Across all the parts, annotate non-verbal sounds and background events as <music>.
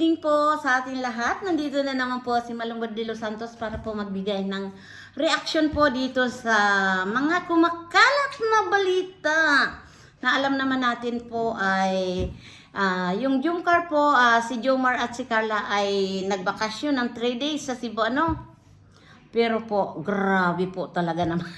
evening po sa ating lahat. Nandito na naman po si Malungod de Los Santos para po magbigay ng reaction po dito sa mga kumakalat na balita. Na alam naman natin po ay ah, yung Jumcar po, ah, si Jomar at si Carla ay nagbakasyon ng 3 days sa Cebu. Ano? Pero po, grabe po talaga naman. <laughs>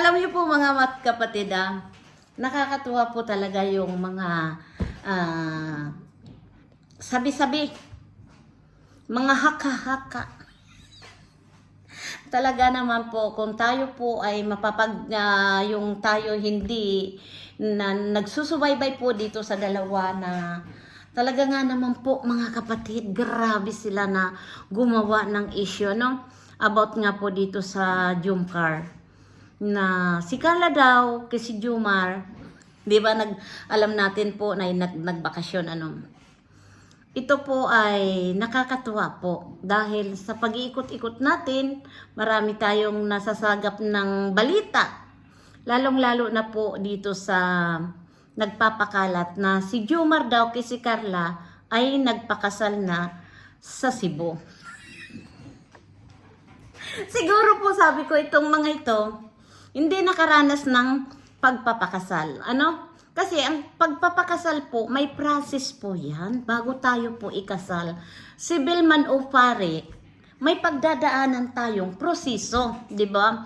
Alam niyo po mga mat kapatid ah, nakakatuwa po talaga yung mga ah, sabi-sabi, mga haka-haka. Talaga naman po, kung tayo po ay mapapag, ah, yung tayo hindi na nagsusubaybay po dito sa dalawa na talaga nga naman po mga kapatid, grabe sila na gumawa ng issue, no? About nga po dito sa Jumcar na si Carla daw kay si Jumar, 'di ba nag alam natin po na nag, nagbakasyon ano. Ito po ay nakakatuwa po dahil sa pag-iikot-ikot natin, marami tayong nasasagap ng balita. Lalong-lalo na po dito sa nagpapakalat na si Jumar daw kay si Carla ay nagpakasal na sa Cebu. <laughs> Siguro po sabi ko itong mga ito, hindi nakaranas ng pagpapakasal. Ano? Kasi ang pagpapakasal po, may process po yan bago tayo po ikasal. Civil man o pare, may pagdadaanan tayong proseso, di ba?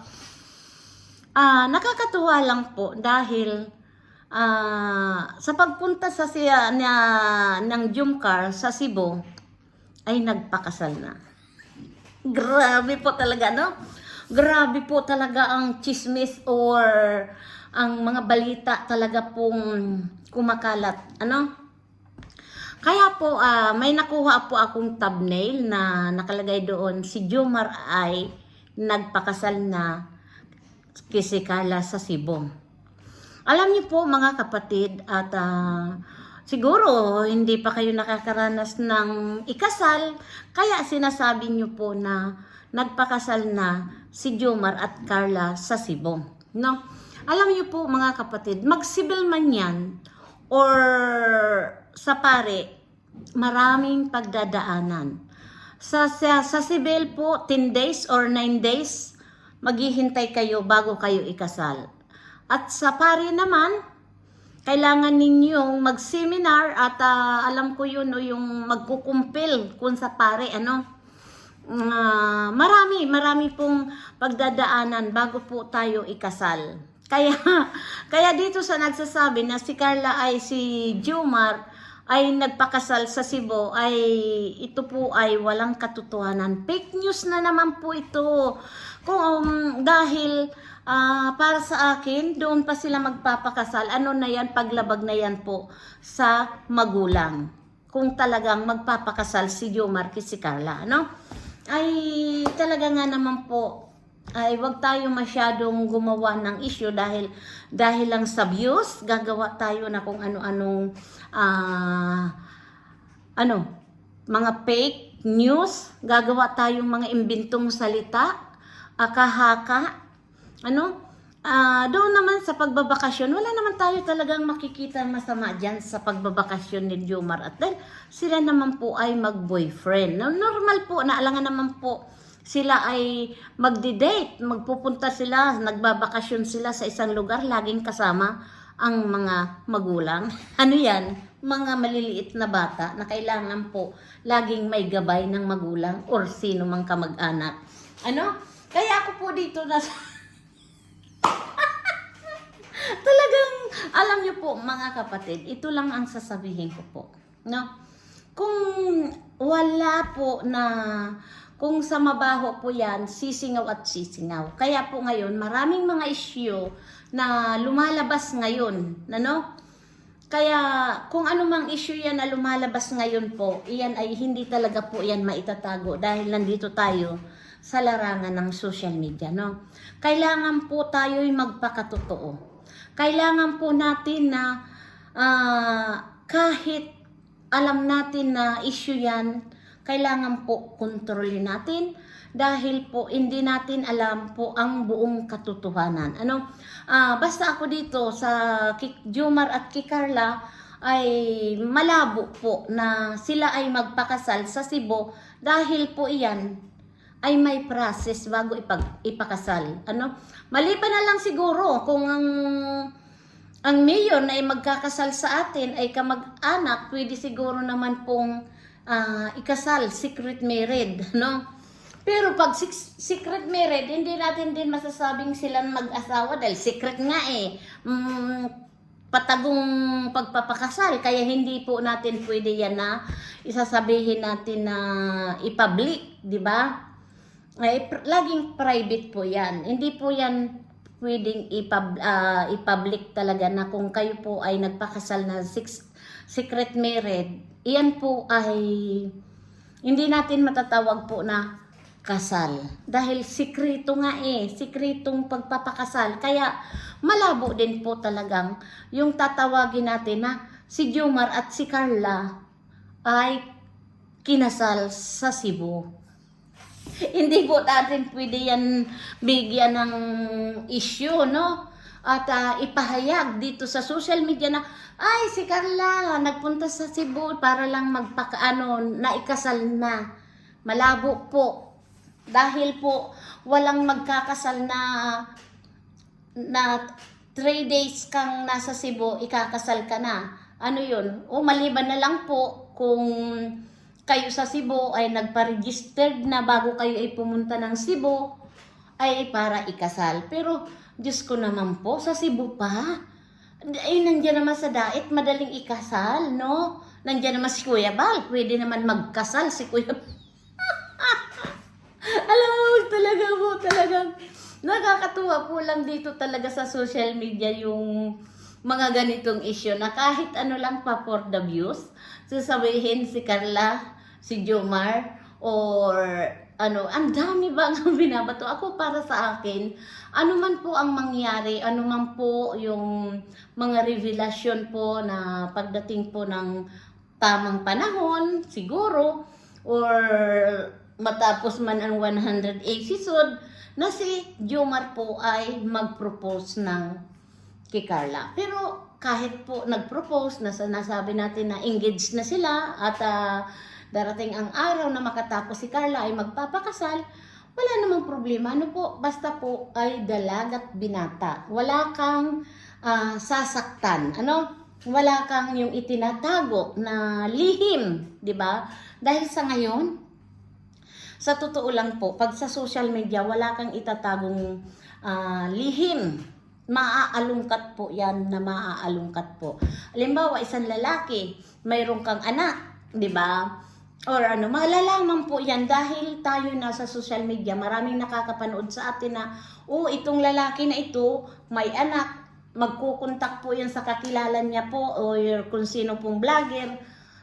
Ah, nakakatuwa lang po dahil ah, sa pagpunta sa siya na ng Jumcar sa Cebu ay nagpakasal na. Grabe po talaga, no? Grabe po talaga ang chismis or ang mga balita talaga pong kumakalat. Ano? Kaya po, ah, may nakuha po akong thumbnail na nakalagay doon, si Jomar ay nagpakasal na kay si Carla sa Cebu. Alam niyo po mga kapatid at ah, siguro hindi pa kayo nakakaranas ng ikasal kaya sinasabi niyo po na nagpakasal na si Jomar at Carla sa Cebu. No? Alam niyo po mga kapatid, mag-civil man yan or sa pare, maraming pagdadaanan. Sa, sa, sa civil po, 10 days or 9 days, maghihintay kayo bago kayo ikasal. At sa pare naman, kailangan ninyong mag-seminar at ah, alam ko yun, no, yung magkukumpil kung sa pare, ano, Ah, marami, marami pong pagdadaanan bago po tayo ikasal. Kaya, <laughs> kaya dito sa nagsasabi na si Carla ay si Jumar ay nagpakasal sa Cebu ay ito po ay walang katotohanan. Fake news na naman po ito. Kung um, dahil ah, para sa akin, doon pa sila magpapakasal. Ano na yan? Paglabag na yan po sa magulang. Kung talagang magpapakasal si Jomar kay si Carla, no? Ay talaga nga naman po. Ay wag tayo masyadong gumawa ng issue dahil dahil lang sa views gagawa tayo na kung ano-anong ah ano mga fake news. Gagawa tayong mga imbentong salita akahaka ano Ah, doon naman sa pagbabakasyon, wala naman tayo talagang makikita masama dyan sa pagbabakasyon ni Jomar at dahil sila naman po ay mag-boyfriend. No, normal po, naalangan naman po sila ay magdi-date, magpupunta sila, nagbabakasyon sila sa isang lugar, laging kasama ang mga magulang. <laughs> Ano yan? Mga maliliit na bata na kailangan po laging may gabay ng magulang or sino mang kamag-anak. Ano? Kaya ako po dito na <laughs> <laughs> Talagang, alam niyo po mga kapatid, ito lang ang sasabihin ko po. No? Kung wala po na, kung sa mabaho po yan, sisingaw at sisingaw. Kaya po ngayon, maraming mga issue na lumalabas ngayon. Ano? Kaya kung ano mang issue yan na lumalabas ngayon po, iyan ay hindi talaga po yan maitatago dahil nandito tayo sa larangan ng social media, no? Kailangan po tayo'y magpakatotoo. Kailangan po natin na ah, kahit alam natin na issue yan, kailangan po kontrolin natin dahil po hindi natin alam po ang buong katotohanan. Ano? Ah, basta ako dito sa Jumar at kay Carla ay malabo po na sila ay magpakasal sa Cebu dahil po iyan ay may process bago ipag, ipakasal. Ano? Maliban na lang siguro kung ang ang mayor na ay magkakasal sa atin ay kamag-anak, pwede siguro naman pong ah, ikasal, secret married, <laughs> no? Pero pag secret married, hindi natin din masasabing silang mag-asawa dahil secret nga eh. Mm, patagong pagpapakasal, kaya hindi po natin pwede yan na isasabihin natin na i-public, di ba? Ay, pr- laging private po yan. Hindi po yan pwedeng ipab, ah, i-public talaga na kung kayo po ay nagpakasal na six, secret married, iyan po ay hindi natin matatawag po na kasal. Dahil sikreto nga eh, sikretong pagpapakasal. Kaya malabo din po talagang yung tatawagin natin na si Jomar at si Carla ay kinasal sa Cebu. <laughs> Hindi po natin pwede yan bigyan ng issue, no? At ah, ipahayag dito sa social media na, ay, si Carla, nagpunta sa Cebu para lang magpakaano, naikasal na. Malabo po. Dahil po, walang magkakasal na na three days kang nasa Cebu, ikakasal ka na. Ano yun? O maliban na lang po kung kayo sa Cebu ay nagpa-registered na bago kayo ay pumunta ng Cebu ay para ikasal. Pero Diyos ko naman po, sa Cebu pa. Ay, nandiyan naman sa Daet, madaling ikasal, no? Nandiyan naman si Kuya Bal, pwede naman magkasal si Kuya <laughs> Alam mo, talaga po, talagang nakakatuwa po lang dito talaga sa social media yung mga ganitong issue na kahit ano lang pa for the views, sasabihin si Carla, si Jomar, or ano, ang dami ba ang <laughs> binabato? Ako para sa akin, ano man po ang mangyari, ano man po yung mga revelasyon po na pagdating po ng tamang panahon, siguro, or matapos man ang 100 episode, na si Jomar po ay mag-propose ng kay Carla. Pero kahit po nag-propose, na nasabi natin na engaged na sila at ah, darating ang araw na makatapos si Carla ay magpapakasal, wala namang problema. Ano po, basta po ay dalag at binata. Wala kang ah, sasaktan. Ano? Wala kang yung itinatago na lihim, di ba? Dahil sa ngayon, sa totoo lang po, pag sa social media, wala kang itatagong ah, lihim. Maaalungkat po yan na maaalungkat po. Halimbawa, isang lalaki, mayroon kang anak, di ba? Or ano, malalaman po yan dahil tayo nasa social media, maraming nakakapanood sa atin na, oh, itong lalaki na ito, may anak, magkukontak po yan sa kakilala niya po or kung sino pong vlogger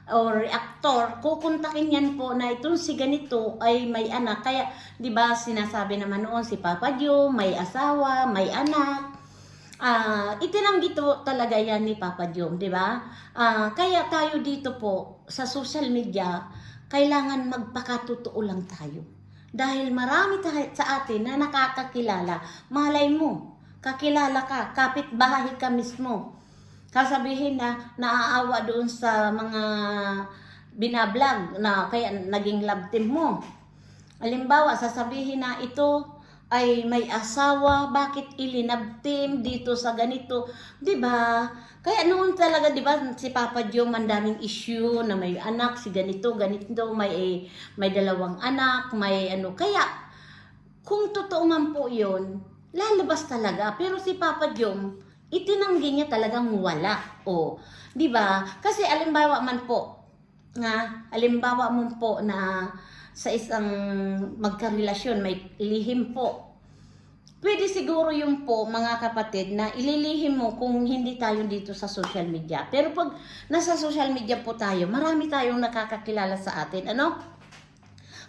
or actor, kukontakin yan po na itong si ganito ay may anak. Kaya, di ba, sinasabi naman noon si Papa Joe, may asawa, may anak. Ah, itinanggi to talaga yan ni Papa Joe, di ba? Ah, kaya tayo dito po sa social media, kailangan magpakatotoo lang tayo. Dahil marami sa atin na nakakakilala. Malay mo, kakilala ka, kapitbahay ka mismo. Kasabihin na naaawa doon sa mga binablog na kaya naging love team mo. Halimbawa, sasabihin na ito ay may asawa, bakit ilinab team dito sa ganito, 'di ba? Kaya noon talaga 'di ba si Papa Joe mandaming issue na may anak si ganito, ganito, may may dalawang anak, may ano. Kaya kung totoo man po 'yon, lalabas talaga. Pero si Papa Joe, itinanggi niya talagang wala. O, 'di ba? Kasi alimbawa man po nga, alimbawa mo po na sa isang magkarelasyon, may lihim po. Pwede siguro yung po, mga kapatid, na ililihim mo kung hindi tayo dito sa social media. Pero pag nasa social media po tayo, marami tayong nakakakilala sa atin. Ano?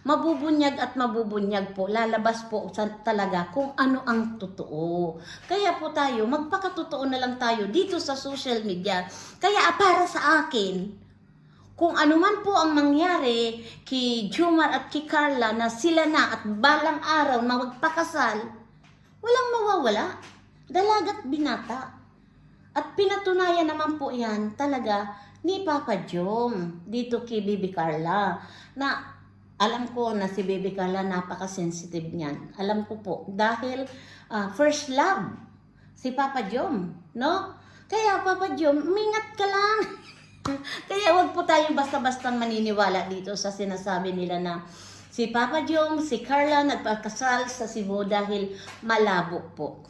Mabubunyag at mabubunyag po, lalabas po talaga kung ano ang totoo. Kaya po tayo, magpakatotoo na lang tayo dito sa social media. Kaya ah, para sa akin, kung ano man po ang mangyari kay Jumar at kay Carla na sila na at balang araw na magpakasal, walang mawawala. Dalagat binata. At pinatunayan naman po yan talaga ni Papa Jom dito kay Bibi Carla na alam ko na si Bibi Carla napaka-sensitive niyan. Alam ko po dahil ah, first love si Papa Jom, no? Kaya Papa Jom, mingat ka lang. <laughs> Kaya wag po tayong basta-bastang maniniwala dito sa sinasabi nila na si Papa Jom, si Carla nagpakasal sa Cebu dahil malabo po.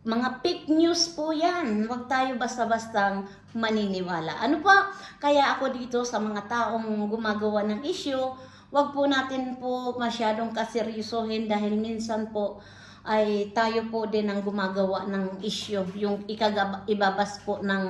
Mga fake news po yan. Huwag tayo basta-bastang maniniwala. Ano pa? Kaya ako dito sa mga taong gumagawa ng issue, wag po natin po masyadong kaseryosohin dahil minsan po ay tayo po din ang gumagawa ng issue, yung ikagab- ibabas po ng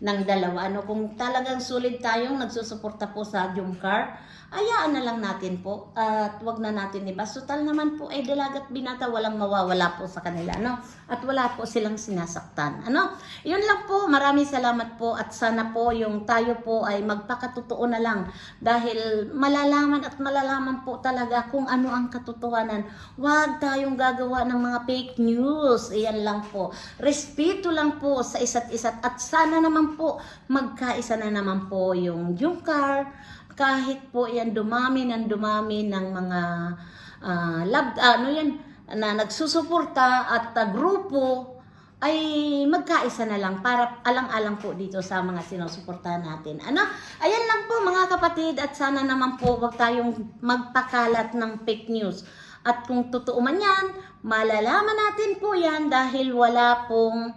ng dalawa. Ano, kung talagang sulit tayong nagsusuporta po sa Jumcar, ayaan na lang natin po at wag na natin ibas. Total naman po ay dalagat binata, walang mawawala po sa kanila. No? At wala po silang sinasaktan. Ano? Yun lang po, maraming salamat po at sana po yung tayo po ay magpakatotoo na lang dahil malalaman at malalaman po talaga kung ano ang katotohanan. Huwag tayong gagawa ng mga fake news. Iyan lang po. Respeto lang po sa isa't isa't at sana naman po magkaisa na naman po yung Jungkar kahit po yan dumami ng dumami ng mga ah, lab, ano yan na nagsusuporta at ah, grupo ay magkaisa na lang para alang-alang po dito sa mga sinusuportahan natin. Ano? Ayan lang po mga kapatid at sana naman po wag tayong magpakalat ng fake news. At kung totoo man yan, malalaman natin po yan dahil wala pong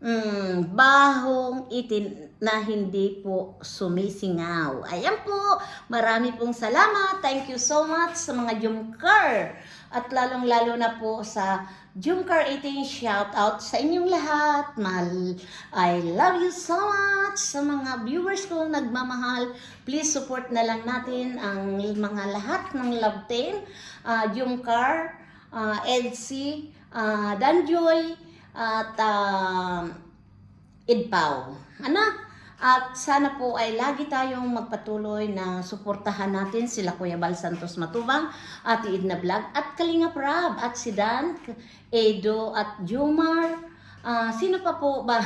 mm, bahong itin na hindi po sumisingaw. Ayan po, marami pong salamat. Thank you so much sa mga Jumcar. At lalong-lalo na po sa Jumcar 18, shout out sa inyong lahat. Mahal, I love you so much sa mga viewers ko nagmamahal. Please support na lang natin ang mga lahat ng Love 10, uh, Jumcar, uh, Edsy, uh, Danjoy, at um, Idpaw. Ano? At sana po ay lagi tayong magpatuloy na suportahan natin sila Kuya Bal Santos Matubang, Ate Idna Vlog, at Kalinga Prab, at si Dan, Edo, at Jomar. Ah, sino pa po ba?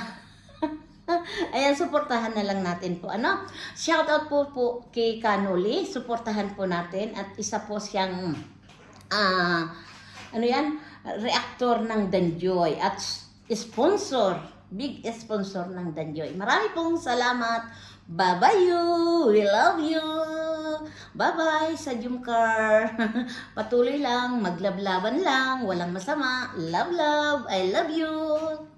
<laughs> Ayan, suportahan na lang natin po. Ano? Shout out po po kay Kanoli. Suportahan po natin. At isa po siyang ah ano yan? Reactor ng Danjoy. At sponsor. Big sponsor ng Danjoy. Marami pong salamat. Bye-bye you. We love you. Bye-bye sa Jumcar. <laughs> Patuloy lang. Maglablaban lang. Walang masama. Love, love. I love you.